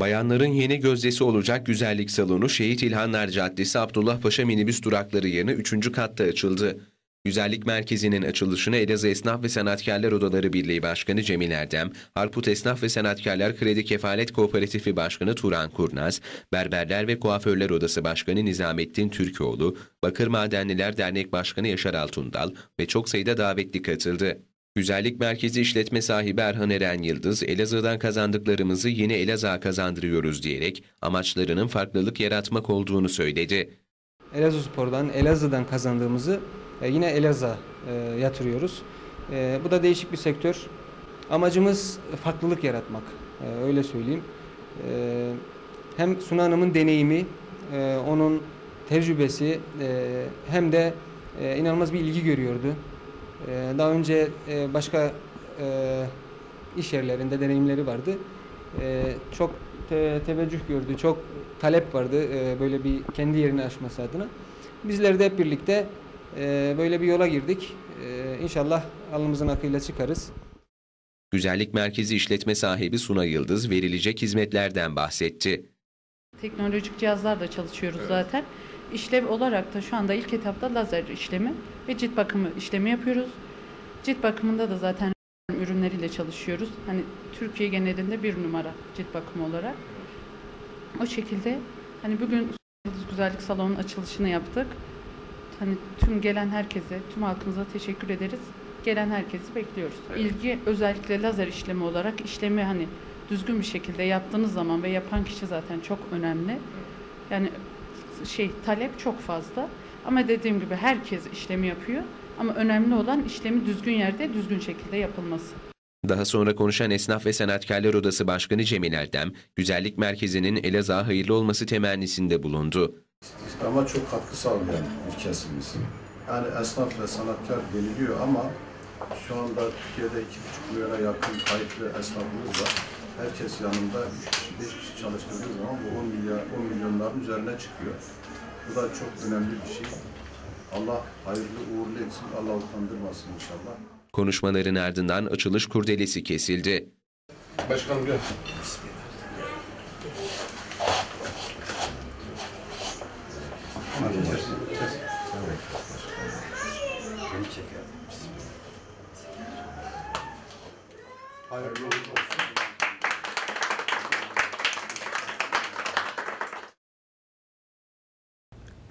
Bayanların yeni gözdesi olacak güzellik salonu Şehit İlhanlar Caddesi Abdullah Paşa minibüs durakları yerine 3. katta açıldı. Güzellik Merkezi'nin açılışını Elazığ Esnaf ve Sanatkarlar Odaları Birliği Başkanı Cemil Erdem, Harput Esnaf ve Sanatkarlar Kredi Kefalet Kooperatifi Başkanı Turan Kurnaz, Berberler ve Kuaförler Odası Başkanı Nizamettin Türkoğlu, Bakır Madenliler Dernek Başkanı Yaşar Altundal ve çok sayıda davetli katıldı. Güzellik Merkezi işletme sahibi Erhan Eren Yıldız, Elazığ'dan kazandıklarımızı yine Elazığ'a kazandırıyoruz diyerek amaçlarının farklılık yaratmak olduğunu söyledi. Elazığ Spor'dan, Elazığ'dan kazandığımızı e, yine Elazığ'a e, yatırıyoruz. E, bu da değişik bir sektör. Amacımız farklılık yaratmak, öyle söyleyeyim. Hem Suna Hanım'ın deneyimi, onun tecrübesi hem de inanılmaz bir ilgi görüyordu. E, daha önce e, başka e, iş yerlerinde deneyimleri vardı. E, çok te- teveccüh gördü, çok talep vardı e, böyle bir kendi yerini açması adına. Bizler de hep birlikte e, böyle bir yola girdik. E, inşallah alnımızın akıyla çıkarız. Güzellik Merkezi işletme sahibi Suna Yıldız verilecek hizmetlerden bahsetti. Teknolojik cihazlarla çalışıyoruz zaten. İşlev olarak da şu anda ilk etapta lazer işlemi ve cilt bakımı işlemi yapıyoruz. Cilt bakımında da zaten ürünleriyle çalışıyoruz. Hani Türkiye genelinde bir numara cilt bakımı olarak. O şekilde hani bugün Yıldız Güzellik Salonu'nun açılışını yaptık. Hani tüm gelen herkese, tüm halkımıza teşekkür ederiz. Gelen herkesi bekliyoruz. İlgi özellikle lazer işlemi olarak işlemi hani düzgün bir şekilde yaptığınız zaman ve yapan kişi zaten çok önemli. Yani şey talep çok fazla. Ama dediğim gibi herkes işlemi yapıyor. Ama önemli olan işlemi düzgün yerde, düzgün şekilde yapılması. Daha sonra konuşan Esnaf ve Sanatkarlar Odası Başkanı Cemil Erdem, Güzellik Merkezi'nin Elazığ'a hayırlı olması temennisinde bulundu. ama çok katkı sağlayan bir kesimiz. Yani esnaf ve sanatkar deniliyor ama şu anda Türkiye'de iki buçuk milyona yakın kayıtlı esnafımız var. Herkes yanında üç kişi, beş kişi çalıştırdığı zaman bu 10 milyar, 10 milyonların üzerine çıkıyor. Bu da çok önemli bir şey. Allah hayırlı uğurlu etsin, Allah utandırmasın inşallah. Konuşmaların ardından açılış kurdelesi kesildi. Başkanım gel. Hayırlı olsun.